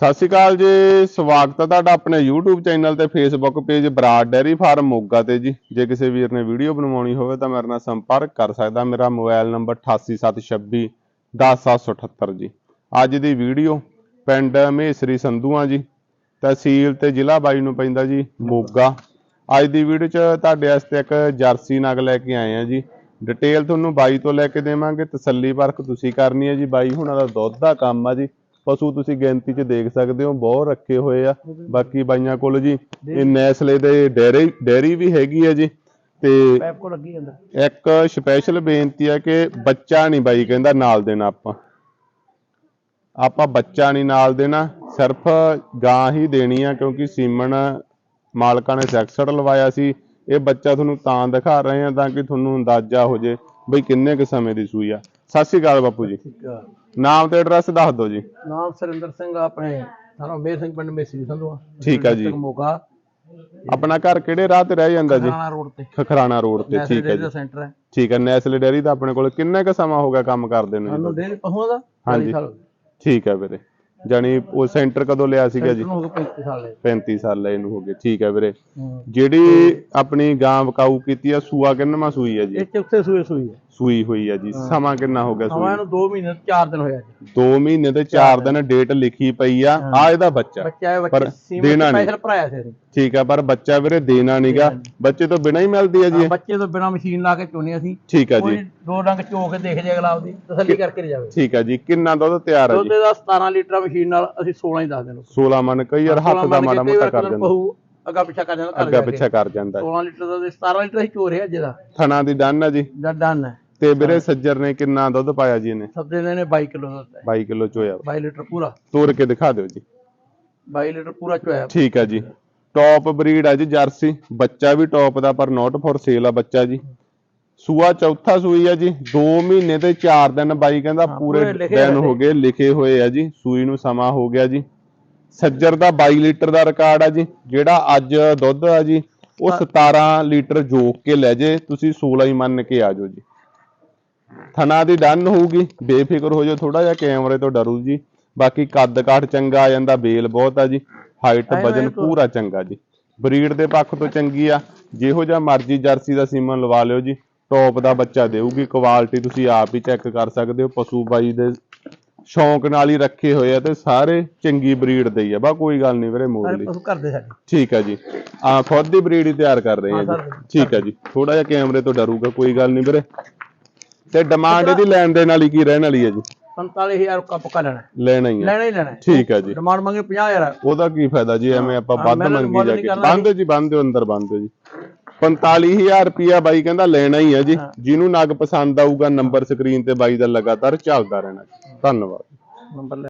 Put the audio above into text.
ਸਤਿ ਸ਼੍ਰੀ ਅਕਾਲ ਜੀ, ਸਵਾਗਤ ਹੈ ਤੁਹਾਡਾ ਆਪਣੇ YouTube ਚੈਨਲ ਤੇ Facebook page Brar dairy farm Moga ਤੇ ਜੀ। ਜੇ ਕਿਸੇ ਵੀਰ ਨੇ ਵੀਡੀਓ ਬਣਵਾਉਣੀ ਹੋਵੇ ਤਾਂ ਮੇਰੇ ਨਾਲ ਸੰਪਰਕ ਕਰ ਸਕਦਾ, ਮੇਰਾ ਮੋਬਾਈਲ ਨੰਬਰ 8876 10778 ਜੀ। ਅੱਜ ਦੀ ਵੀਡੀਓ ਪਿੰਡ ਮਹੇਸਰੀ ਸੰਧੂਆਂ ਜੀ, ਤਹਿਸੀਲ ਤੇ ਜ਼ਿਲ੍ਹਾ ਬਾਈ ਨੂੰ ਪੈਂਦਾ ਜੀ, ਮੋਗਾ। ਅੱਜ ਦੀ ਵੀਡੀਓ 'ਚ ਤੁਹਾਡੇ ਵਾਸਤੇ ਇੱਕ ਜਰਸੀ ਨਗ ਲੈ ਕੇ ਆਏ ਆ ਜੀ। ਡਿਟੇਲ ਤੁਹਾਨੂੰ ਬਾਈ ਤੋਂ ਲੈ ਕੇ ਦੇਵਾਂਗੇ, ਤਸੱਲੀ ਪਰਖ ਤੁਸੀਂ ਕਰਨੀ ਹੈ ਜੀ। ਬਾਈ ਹੁਣਾਂ ਦਾ ਦੁੱਧ ਦਾ ਕੰਮ ਆ ਜੀ। ਪਸ਼ੂ ਤੁਸੀਂ ਗਿਣਤੀ 'ਚ ਦੇਖ ਸਕਦੇ ਹੋ ਬਹੁਤ ਰੱਖੇ ਹੋਏ ਆ। ਬਾਕੀ ਬਾਈਆਂ ਕੋਲ ਜੀ ਇਹ ਨੈਸਲੇ ਦੇ ਡੈਰੀ ਡੈਰੀ ਵੀ ਹੈਗੀ ਆ ਜੀ ਤੇ ਪੈਪ ਕੋ ਲੱਗੀ ਅੰਦਰ ਇੱਕ ਸਪੈਸ਼ਲ ਬੇਨਤੀ ਹੈ ਕਿ ਬੱਚਾ ਨਹੀਂ ਬਾਈ ਕਹਿੰਦਾ ਨਾਲ ਦੇਣਾ ਆਪਾਂ। ਆਪਾਂ ਬੱਚਾ ਨਹੀਂ ਨਾਲ ਦੇਣਾ ਸਿਰਫ ਗਾਂ ਹੀ ਦੇਣੀ ਆ ਕਿਉਂਕਿ ਸੀਮਨ ਮਾਲਕਾਂ ਨੇ ਸੈਕਸਡ ਲਵਾਇਆ ਸੀ। ਇਹ ਬੱਚਾ ਤੁਹਾਨੂੰ ਤਾਂ ਦਿਖਾ ਰਹੇ ਆ ਤਾਂ ਕਿ ਤੁਹਾਨੂੰ ਅੰਦਾਜ਼ਾ ਹੋ ਜੇ ਬਈ ਕਿੰਨੇ ਕੁ ਸਮੇਂ ਦੀ ਸੂਈ ਆ। ਸਤਿ ਸ਼੍ਰੀ ਅਕਾਲ ਬਾਪੂ ਜੀ। ਠੀਕ ਆ ਨਾਮ ਤੇ ਐਡਰੈਸ ਦੱਸ ਦਿਓ ਜੀ। ਨਾਮ ਸਰਿੰਦਰ ਸਿੰਘ ਆਪਣੇ ਥਾਣਾ ਮੇਰ ਸਿੰਘ ਪਿੰਡ ਮੇਸਰੀ ਸੰਧੂਆ ਠੀਕ ਆ ਜੀ। ਮੋਗਾ। ਆਪਣਾ ਘਰ ਕਿਹੜੇ ਰਾਹ ਤੇ ਰਹਿ ਜਾਂਦਾ ਜੀ? ਥਾਣਾ ਰੋਡ ਤੇ। ਖਖਰਾਣਾ ਰੋਡ ਤੇ ਠੀਕ ਹੈ ਜੀ। ਦਾ ਸੈਂਟਰ ਹੈ। ਠੀਕ ਹੈ ਨੈਸਲੇ ਡੈਰੀ ਦਾ ਆਪਣੇ ਕੋਲ ਕਿੰਨਾ ਕੁ ਸਮਾਂ ਹੋ ਗਿਆ ਕੰਮ ਕਰਦੇ ਨੂੰ ਜੀ ਹਾਂਜੀ। 40 ਸਾਲ ਠੀਕ ਹੈ ਵੀਰੇ। ਜਾਨੀ ਉਹ ਸੈਂਟਰ ਕਦੋਂ ਲਿਆ ਸੀਗਾ ਜੀ? ਨੂੰ ਹੋ ਗਏ 35 ਸਾਲ ਦੇ 35 ਸਾਲ ਲੈ ਇਹਨੂੰ ਹੋ ਗਏ ਠੀਕ ਹੈ ਵੀਰੇ। ਹੂੰ। ਜਿਹੜੀ ਆਪਣੀ ਗਾਂ ਵਕਾਊ ਕੀਤੀ ਆ ਸੂਆ ਕਿੰਨਵਾਂ ਸੂਈ ਹੈ ਜੀ? ਇਹ ਚੌਥੇ ਸੂਏ ਸੂਈ ਹੈ ਸੂਈ ਹੋਈ ਹੈ ਜੀ। ਸਮਾਂ ਕਿੰਨਾ ਹੋ ਗਿਆ ਸੂਈ? ਨੂੰ 2 ਮਹੀਨੇ 4 ਦਿਨ ਹੋਇਆ ਜੀ। 2 ਮਹੀਨੇ ਤੇ 4 ਦਿਨ ਡੇਟ ਲਿਖੀ ਪਈ ਆ। ਆ ਇਹਦਾ ਬੱਚਾ। ਬੱਚਾ ਹੈ ਪਰ ਬੱਚੇ ਸੀਮਾ ਦੇਣਾ ਨਹੀਂ। ਸਪੈਸ਼ਲ ਭਰਾਇਆ ਸੀ ਅਸੀਂ ਠੀਕ ਆ ਪਰ ਬੱਚਾ ਵੀਰੇ ਦੇਣਾ ਨਹੀਂਗਾ ਬੱਚੇ ਤੋਂ ਬਿਨਾਂ ਹੀ ਮਿਲਦੀ ਹੈ ਜੀ ਇਹ? ਬੱਚੇ ਤੋਂ ਬਿਨਾ ਮਸ਼ੀਨ ਲਾ ਕੇ ਚੋਨੇ ਅਸੀਂ। ਠੀਕ ਆ ਕੋਈ ਜੀ ਦੋ ਡੰਗ ਚੋ ਕੇ ਦੇਖ ਜੇ ਅਗਲਾ ਆਪਦੀ ਤਸੱਲੀ ਕਰਕੇ ਲੈ ਜਾਵੇ ਠੀਕ ਆ ਜੀ ਕਿੰਨਾ ਦੁੱਧ ਤਿਆਰ ਹੈ ਦੁੱਧ ਜੀ ਦਾ 17 ਲੀਟਰ ਮਸ਼ੀਨ ਨਾਲ ਅਸੀਂ 16 ਹੀ ਦੱਸ ਦੇਣ 16 ਮਨ ਕਈ ਯਾਰ ਹੱਥ ਦਾ ਮਾੜਾ ਮੋਟਾ ਕਰ ਜਾਂਦਾ ਅੱਗਾ ਪਿੱਛਾ ਕਰ ਜਾਂਦਾ ਅੱਗਾ ਜਾ। ਪਿੱਛਾ ਕਰ ਜਾਂਦਾ। 16 ਲੀਟਰ ਦਾ ਤੇ 17 ਲੀਟਰ ਹੀ ਚੋ ਰਿਹਾ ਜਿਹਦਾ ਥਣਾ ਦੀ ਡਨ ਆ ਜੀ? ਜਦ ਡਨ ਹੈ। ਤੇ ਵੀਰੇ ਸੱਜਰ ਨੇ ਕਿੰਨਾ ਦੁੱਧ ਪਾਇਆ ਜੀ ਇਹਨੇ? ਦੇ ਨੇ 22 ਕਿਲੋ ਦਾ ਦਿੱਤਾ 22 ਕਿਲੋ ਚੋਇਆ। 22 ਲੀਟਰ ਪੂਰਾ। ਤੋੜ ਕੇ ਦਿਖਾ ਦਿਓ ਜੀ। 22 ਲੀਟਰ ਪੂਰਾ ਚੋਇਆ। ਠੀਕ ਆ ਜੀ। ਟੌਪ ਬਰੀਡ ਆ ਜੀ ਜਰਸੀ। ਬੱਚਾ ਵੀ ਟੌਪ ਦਾ ਪਰ ਨਾਟ ਫॉर ਸੇਲ ਆ ਬੱਚਾ ਜੀ। ਸੂਆ ਚੌਥਾ ਸੂਈ ਆ ਜੀ 2 ਮਹੀਨੇ ਤੇ 4 ਦਿਨ ਬਾਈ ਕਹਿੰਦਾ ਪੂਰੇ ਦਿਨ ਹੋ ਗਏ ਲਿਖੇ ਹੋਏ ਆ ਜੀ ਸੂਈ ਨੂੰ ਸਮਾਂ ਹੋ ਗਿਆ ਜੀ। ਸੱਜਰ ਦਾ 22 ਲੀਟਰ ਦਾ ਰਿਕਾਰਡ ਆ ਜੀ ਜਿਹੜਾ ਅੱਜ ਦੁੱਧ ਆ ਜੀ ਉਹ 17 ਲੀਟਰ ਜੋਕ ਕੇ ਲੈ ਜੇ ਤੁਸੀਂ 16 ਹੀ ਮੰਨ ਕੇ ਆ ਜਾਓ ਜੀ। ਥਣਾ ਦੀ ਡਨ ਹੋਊਗੀ ਬੇਫਿਕਰ ਹੋ ਜਾਓ ਥੋੜਾ ਜਿਹਾ ਕੈਮਰੇ ਤੋਂ ਡਰੂ ਜੀ। ਬਾਕੀ ਕੱਦ ਕਾਠ ਚੰਗਾ ਆ ਜਾਂਦਾ ਬੇਲ ਬਹੁਤ ਆ ਜੀ। ਹਾਈਟ ਵਜਨ ਪੂਰਾ ਚੰਗਾ ਜੀ। ਬਰੀਡ ਦੇ ਪੱਖ ਤੋਂ ਚੰਗੀ ਆ। ਜਿਹੋ ਜਿਹਾ ਮਰਜ਼ੀ ਜਰਸੀ ਦਾ ਸੀਮਨ ਲਵਾ ਲਿਓ ਜੀ। ਟੌਪ ਦਾ ਬੱਚਾ ਦੇਊਗੀ। ਕੁਆਲਿਟੀ ਤੁਸੀਂ ਆਪ ਹੀ ਚੈੱਕ ਕਰ ਸਕਦੇ ਹੋ। ਪਸ਼ੂ ਬਾਈ ਦੇ ਸ਼ੌਂਕ ਨਾਲ ਹੀ ਰੱਖੇ ਹੋਏ ਆ ਤੇ ਸਾਰੇ ਚੰਗੀ ਬਰੀਡ ਦੇ ਹੀ ਆ। ਬਾ ਕੋਈ ਗੱਲ ਨਹੀਂ ਵੀਰੇ ਮੋੜ ਲਈ। ਪਸ਼ੂ ਸਾਡੇ। ਠੀਕ ਹੈ ਜੀ। ਆ ਖੁਦ ਦੀ ਬਰੀਡ ਹੀ ਤਿਆਰ ਕਰ ਰਹੇ ਆ ਜੀ। ਠੀਕ ਹੈ ਜੀ। ਥੋੜਾ ਜਿਹਾ ਕੈਮਰੇ ਤੋਂ ਡਰੂਗਾ ਕੋਈ ਗੱਲ ਨਹੀਂ ਵੀਰੇ। ਤੇ ਡਿਮਾਂਡ ਇਹਦੀ ਲੈਣ ਦੇਣ ਵਾਲੀ ਕੀ ਰਹਿਣ ਵਾਲੀ ਹੈ ਜੀ? 45000 ਕਾ ਪੱਕਾ ਲੈਣਾ। ਹੈ। ਲੈਣਾ ਹੀ ਆ। ਲੈਣਾ ਹੀ ਲੈਣਾ। ਹੈ। ਠੀਕ ਹੈ ਜੀ। ਡਿਮਾਂਡ ਮੰਗੇ 50000 ਹੈ। ਉਹਦਾ ਕੀ ਫਾਇਦਾ ਜੀ? ਐਵੇਂ ਆਪਾਂ ਹਾਂ, ਵੱਧ ਮੈਂ ਤਾਂ ਮੰਗੀ ਮੁੱਲ ਜਾ ਨਹੀਂ ਕੇ। ਕਰਨਾ ਬੰਦ ਜੀ ਬੰਦ ਅੰਦਰ ਬੰਦ ਜੀ। 45000 ਰੁਪਿਆ ਬਾਈ ਕਹਿੰਦਾ ਲੈਣਾ ਹੀ ਹੈ ਜੀ। ਜਿਹਨੂੰ ਨਗ ਪਸੰਦ ਆਊਗਾ ਨੰਬਰ ਸਕਰੀਨ ਤੇ ਬਾਈ ਦਾ ਲਗਾਤਾਰ ਚੱਲਦਾ ਰਹਿਣਾ ਧੰਨਵਾਦ। ਨੰਬਰ ਲੈ